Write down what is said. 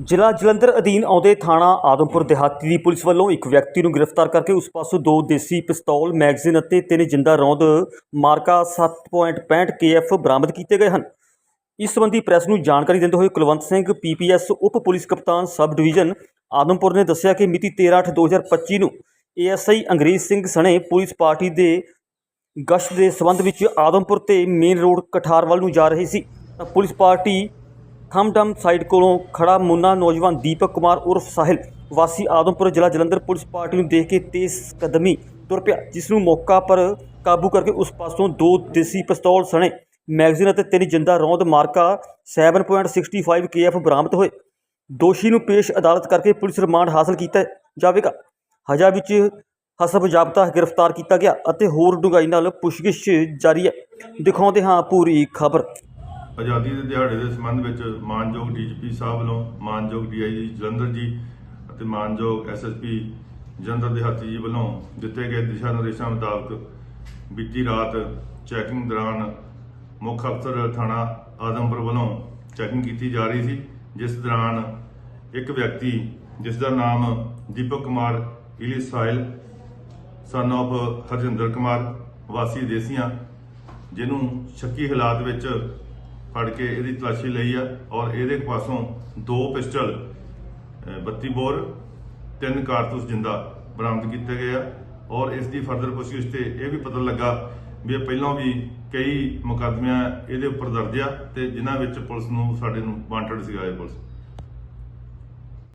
ਜ਼ਿਲ੍ਹਾ ਜਲੰਧਰ ਅਧੀਨ ਆਉਂਦੇ ਥਾਣਾ ਆਦਮਪੁਰ ਦਿਹਾਤੀ ਦੀ ਪੁਲਿਸ ਵੱਲੋਂ ਇੱਕ ਵਿਅਕਤੀ ਨੂੰ ਗ੍ਰਿਫਤਾਰ ਕਰਕੇ ਉਸ ਪਾਸੋਂ ਦੋ ਦੇਸੀ ਪਿਸਤੌਲ, ਮੈਗਜ਼ੀਨ ਅਤੇ ਤਿੰਨ ਜਿੰਦਾ ਰੌਂਦ ਮਾਰਕਾ 7.65 ਕੇਐਫ ਬਰਾਮਦ ਕੀਤੇ ਗਏ ਹਨ। ਇਸ ਸੰਬੰਧੀ ਪ੍ਰੈਸ ਨੂੰ ਜਾਣਕਾਰੀ ਦਿੰਦੇ ਹੋਏ ਕੁਲਵੰਤ ਸਿੰਘ ਪੀਪੀਐਸ ਉਪ ਪੁਲਿਸ ਕਪਤਾਨ ਸਬ ਡਿਵੀਜ਼ਨ ਆਦਮਪੁਰ ਨੇ ਦੱਸਿਆ ਕਿ ਮਿਤੀ 13/8/2025 ਨੂੰ ਏਐਸਆਈ ਅੰਗਰੇਜ਼ ਸਿੰਘ ਸਣੇ ਪੁਲਿਸ ਪਾਰਟੀ ਦੇ ਗਸ਼ਤ ਦੇ ਸਬੰਧ ਵਿੱਚ ਆਦਮਪੁਰ ਤੇ ਮੇਨ ਰੋਡ ਕਠਾਰਵਲ ਨੂੰ ਜਾ ਰਹੀ ਸੀ। ਤਾਂ ਪੁਲਿਸ ਪਾਰਟੀ ਥਮਡਮ ਸਾਈਡ ਕੋਲੋਂ ਖੜਾ ਮੁੰਨਾ ਨੌਜਵਾਨ ਦੀਪਕ ਕੁਮਾਰ ਉਰਫ ਸਾਹਿਲ ਵਾਸੀ ਆਦਮਪੁਰ ਜ਼ਿਲ੍ਹਾ ਜਲੰਧਰ ਪੁਲਿਸ ਪਾਰਟੀ ਨੂੰ ਦੇਖ ਕੇ ਤੇਜ਼ ਕਦਮੀ ਤੁਰ ਪਿਆ, ਜਿਸ ਨੂੰ ਮੌਕਾ ਪਰ ਕਾਬੂ ਕਰਕੇ ਉਸ ਪਾਸੋਂ ਦੋ ਦੇਸੀ ਪਿਸਤੌਲ ਸਣੇ। ਮੈਗਜ਼ੀਨ ਅਤੇ ਤਿੰਨ ਜਿੰਦਾ ਰੌਂਦ ਮਾਰਕਾ 7.65 ਕੇਐਫ ਬਰਾਮਦ ਹੋਏ। ਦੋਸ਼ੀ ਨੂੰ ਪੇਸ਼ ਅਦਾਲਤ ਕਰਕੇ ਪੁਲਿਸ ਰਿਮਾਂਡ ਹਾਸਲ ਕੀਤਾ ਜਾਵੇਗਾ। ਹਜਾ ਵਿੱਚ ਹਸਬ ਜਾਬਤਾ ਗ੍ਰਿਫਤਾਰ ਕੀਤਾ ਗਿਆ ਅਤੇ ਹੋਰ ਡੂੰਘਾਈ ਨਾਲ ਪੁੱਛਗਿੱਛ ਜਾਰੀ ਹੈ। ਦਿਖਾਉਂਦੇ ਹਾਂ ਪੂਰੀ ਖਬਰ। ਆਜ਼ਾਦੀ ਦੇ ਦਿਹਾੜੇ ਦੇ ਸੰਬੰਧ ਵਿੱਚ ਮਾਨਯੋਗ ਡੀਜੀਪੀ ਸਾਹਿਬ ਵੱਲੋਂ ਮਾਨਯੋਗ ਡੀਆਈਜੀ ਜਲੰਧਰ ਜੀ ਅਤੇ ਮਾਨਯੋਗ ਐਸਐਸਪੀ ਜਲੰਧਰ ਦਿਹਾਤੀ ਜੀ ਵੱਲੋਂ ਦਿੱਤੇ ਗਏ ਦਿਸ਼ਾ ਨਿਰਦੇਸ਼ਾਂ ਮੁਤਾਬਕ ਬੀਤੀ ਰਾਤ ਚੈਕਿੰਗ ਦੌਰਾਨ ਮੁੱਖ ਅਫਸਰ ਥਾਣਾ ਆਦਮਪੁਰ ਵੱਲੋਂ ਚੈਕਿੰਗ ਕੀਤੀ ਜਾ ਰਹੀ ਸੀ, ਜਿਸ ਦੌਰਾਨ ਇੱਕ ਵਿਅਕਤੀ, ਜਿਸ ਦਾ ਨਾਮ ਦੀਪਕ ਕੁਮਾਰ ਇਲੀ ਸਾਇਲ ਸਨ of ਹਰਜਿੰਦਰ ਕੁਮਾਰ ਵਾਸੀ ਦੇਸੀਆਂ, ਜਿਹਨੂੰ ਸ਼ੱਕੀ ਹਾਲਾਤ ਵਿੱਚ ਫੜ ਕੇ ਇਹਦੀ ਤਲਾਸ਼ੀ ਲਈ ਆ ਔਰ ਇਹਦੇ ਪਾਸੋਂ ਦੋ ਪਿਸਟਲ, ਅਹ 32 ਬੋਰ, ਤਿੰਨ ਕਾਰਤੂਸ ਜਿੰਦਾ ਬਰਾਮਦ ਕੀਤੇ ਗਏ ਆ ਔਰ ਇਸ ਦੀ ਫਰਦਰ ਪੁੱਛਗਿੱਛ ਤੇ ਇਹ ਵੀ ਪਤਾ ਲੱਗਾ ਵੀ ਇਹ ਪਹਿਲਾਂ ਵੀ ਕਈ ਮੁਕੱਦਮਿਆਂ ਇਹਦੇ ਉੱਪਰ ਦਰਜ ਆ ਤੇ ਜਿਨ੍ਹਾਂ ਵਿੱਚ ਪੁਲਿਸ ਨੂੰ ਸਾਡੇ ਨੂੰ ਵਾਂਟਡ ਸੀਗਾ ਇਹ ਪੁਲਿਸ।